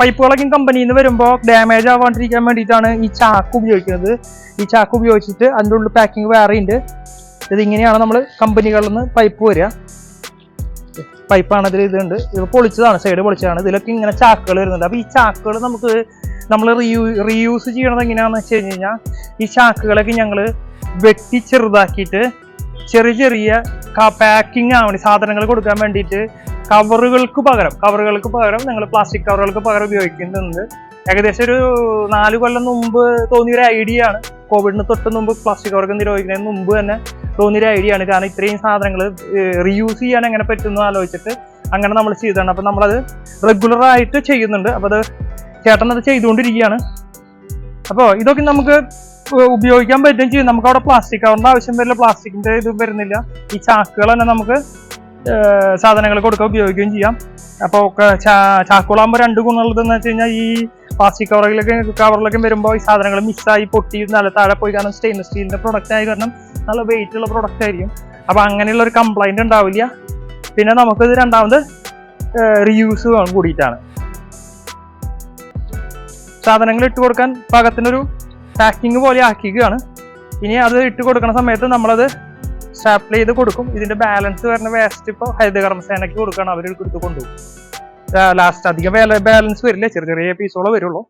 പൈപ്പുകളൊക്കെ കമ്പനിയിൽ നിന്ന് വരുമ്പോൾ ഡാമേജ് ആവാണ്ടിരിക്കാൻ വേണ്ടിയിട്ടാണ് ഈ ചാക്ക് ഉപയോഗിക്കുന്നത്. ഈ ചാക്ക് ഉപയോഗിച്ചിട്ട് അതിന്റെ ഉള്ളിൽ പാക്കിങ് വേറെ ഉണ്ട്. ഇതിങ്ങനെയാണ് നമ്മൾ കമ്പനികളിൽ നിന്ന് പൈപ്പ് വരിക. പൈപ്പാണ് ഇതിൽ ഇതുണ്ട്. ഇത് പൊളിച്ചതാണ് സൈഡ് പൊളിച്ചതാണ്. ഇതിലൊക്കെ ഇങ്ങനെ ചാക്കുകൾ വരുന്നുണ്ട്. അപ്പോൾ ഈ ചാക്കുകൾ നമുക്ക് നമ്മൾ റീയൂ റീയൂസ് ചെയ്യണത് എങ്ങനെയാണെന്ന് വെച്ച് കഴിഞ്ഞ് കഴിഞ്ഞാൽ ഈ ചാക്കുകളൊക്കെ ഞങ്ങൾ വെട്ടി ചെറുതാക്കിയിട്ട് ചെറിയ ചെറിയ പാക്കിംഗ് ആവണി സാധനങ്ങൾ കൊടുക്കാൻ വേണ്ടിയിട്ട് കവറുകൾക്ക് പകരം കവറുകൾക്ക് പകരം ഞങ്ങൾ പ്ലാസ്റ്റിക് കവറുകൾക്ക് പകരം ഉപയോഗിക്കുന്നുണ്ട്. ഏകദേശം ഒരു നാല് കൊല്ലം മുമ്പ് തോന്നിയൊരു ഐഡിയ ആണ്. കോവിഡിന് തൊട്ട് മുമ്പ് പ്ലാസ്റ്റിക് കവർക്ക് നിരോധിക്കുന്നതിന് മുമ്പ് തന്നെ തോന്നിയൊരു ഐഡിയ ആണ്. കാരണം ഇത്രയും സാധനങ്ങൾ റീയൂസ് ചെയ്യാൻ എങ്ങനെ പറ്റുമെന്ന് ആലോചിച്ചിട്ട് അങ്ങനെ നമ്മൾ ചെയ്തതാണ്. അപ്പം നമ്മളത് റെഗുലർ ആയിട്ട് ചെയ്യുന്നുണ്ട്. അപ്പോൾ അത് ചേട്ടൻ അത് ചെയ്തുകൊണ്ടിരിക്കുകയാണ്. അപ്പോൾ ഇതൊക്കെ നമുക്ക് ഉപയോഗിക്കാൻ പറ്റുകയും ചെയ്യും. നമുക്ക് അവിടെ പ്ലാസ്റ്റിക് കവറിന്റെ ആവശ്യം വരില്ല. പ്ലാസ്റ്റിക്കിന്റെ ഇത് വരുന്നില്ല. ഈ ചാക്കുകൾ തന്നെ നമുക്ക് സാധനങ്ങൾ കൊടുക്കുക ഉപയോഗിക്കുകയും ചെയ്യാം. അപ്പോൾ ചാക്കുകളാകുമ്പോൾ രണ്ട് ഗുണമുള്ളതെന്ന് വെച്ച് കഴിഞ്ഞാൽ ഈ പ്ലാസ്റ്റിക് കവറിലൊക്കെ കവറിലൊക്കെ വരുമ്പോൾ ഈ സാധനങ്ങൾ മിസ്സായി പൊട്ടി നല്ല താഴെ പോയി. കാരണം സ്റ്റെയിൻലെസ് സ്റ്റീലിന്റെ പ്രൊഡക്റ്റ് ആയി കാരണം നല്ല വെയിറ്റ് ഉള്ള പ്രൊഡക്റ്റ് ആയിരിക്കും. അപ്പോൾ അങ്ങനെയുള്ള ഒരു കംപ്ലൈന്റ് ഉണ്ടാവില്ല. പിന്നെ നമുക്കിത് രണ്ടാമത് റീയൂസ് കൂടിയിട്ടാണ്. സാധനങ്ങൾ ഇട്ട് കൊടുക്കാൻ പാകത്തിനൊരു പാക്കിങ് പോലെ ആക്കിക്കുകയാണ് ഇനി അത് ഇട്ട് കൊടുക്കുന്ന സമയത്ത് നമ്മളത് സ്റ്റാപ്പിൾ ചെയ്ത് കൊടുക്കും. ഇതിന്റെ ബാലൻസ് വരുന്ന വേസ്റ്റ് ഇപ്പോൾ ഹരിതകർമ്മസേനയ്ക്ക് കൊടുക്കുകയാണ്. അവർ എടുത്ത് കൊണ്ടുപോകും. ലാസ്റ്റ് അധികം ബാലൻസ് വരില്ല? ചെറിയ ചെറിയ പീസുകളെ വരുള്ളൂ.